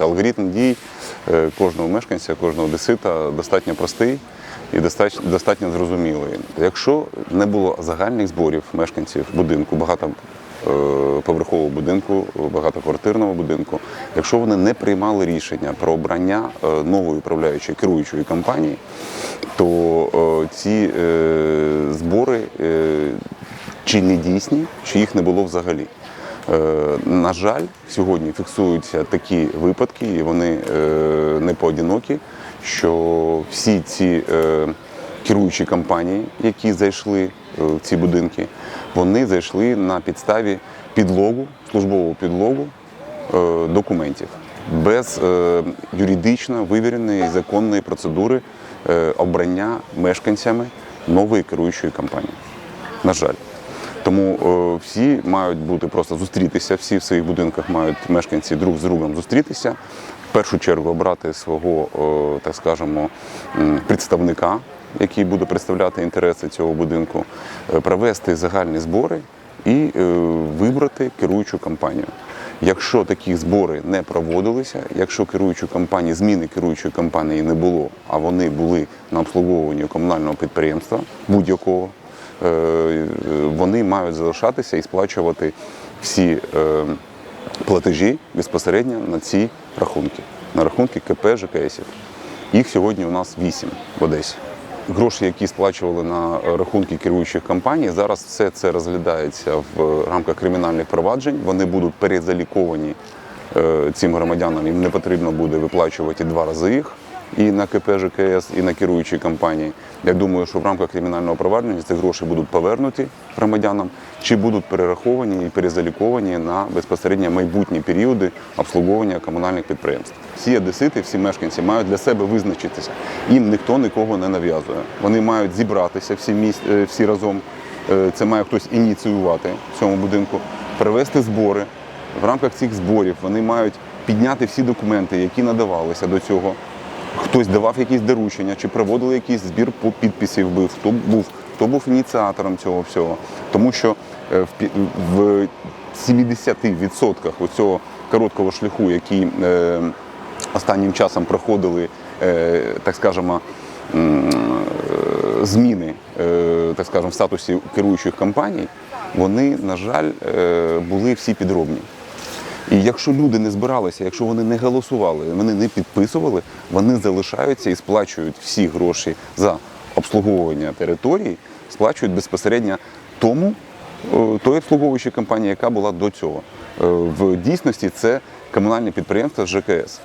Алгоритм дій е, кожного мешканця, кожного одесита достатньо простий і достатньо, зрозумілий. Якщо не було загальних зборів мешканців будинку, багатоповерхового будинку, багатоквартирного будинку, якщо вони не приймали рішення про обрання е, нової управляючої керуючої компанії, то е, ці е, збори е, чи не дійсні, чи їх не було взагалі. Е, На жаль, сьогодні фіксуються такі випадки, і вони е, не поодинокі, що всі ці е, керуючі компанії, які зайшли в ці будинки, вони зайшли на підставі підлогу, службового підлогу документів без юридично вивіреної законної процедури обрання мешканцями нової керуючої компанії. На жаль. Тому е, всі мають бути просто зустрітися, всі в своїх будинках мають мешканці друг з другом зустрітися. В першу чергу обрати свого, е, так скажемо, представника, який буде представляти інтереси цього будинку, е, провести загальні збори і вибрати керуючу компанію. Якщо такі збори не проводилися, якщо керуючу компанію, зміни керуючої компанії не було, а вони були на обслуговуванні комунального підприємства будь-якого, вони мають залишатися і сплачувати всі е, платежі безпосередньо на ці рахунки, на рахунки КП ЖКСів. Їх сьогодні у нас вісім в Одесі. Гроші, які сплачували на рахунки керуючих компаній, зараз все це розглядається в рамках кримінальних проваджень. Вони будуть перезаліковані е, цим громадянам. Їм не потрібно буде виплачувати два рази їх і на КП ЖКС, і на керуючі компанії. Я думаю, що в рамках кримінального провадження ці гроші будуть повернуті громадянам чи будуть перераховані і перезаліковані на безпосередньо майбутні періоди обслуговування комунальних підприємств. Всі одесити, всі мешканці мають для себе визначитися. Їм ніхто нікого не нав'язує. Вони мають зібратися всі міс... е, всі разом. Е, Це має хтось ініціювати в цьому будинку, провести збори. В рамках цих зборів вони мають підняти всі документи, які надавалися до цього. Хтось давав якісь доручення, чи проводили якийсь збір по підписів, був, хто був, хто був ініціатором цього всього. Тому що е, в 70% цього короткого шляху, який е, останнім часом проходили, е, так скажемо, зміни, так скажемо, в статусі керуючих компаній, вони, на жаль, були всі підробні. І якщо люди не збиралися, якщо вони не голосували, вони не підписували, вони залишаються і сплачують всі гроші за обслуговування території, сплачують безпосередньо тому, е, той обслуговуючій компанії, яка була до цього. Е, В дійсності це комунальне підприємство ЖКС.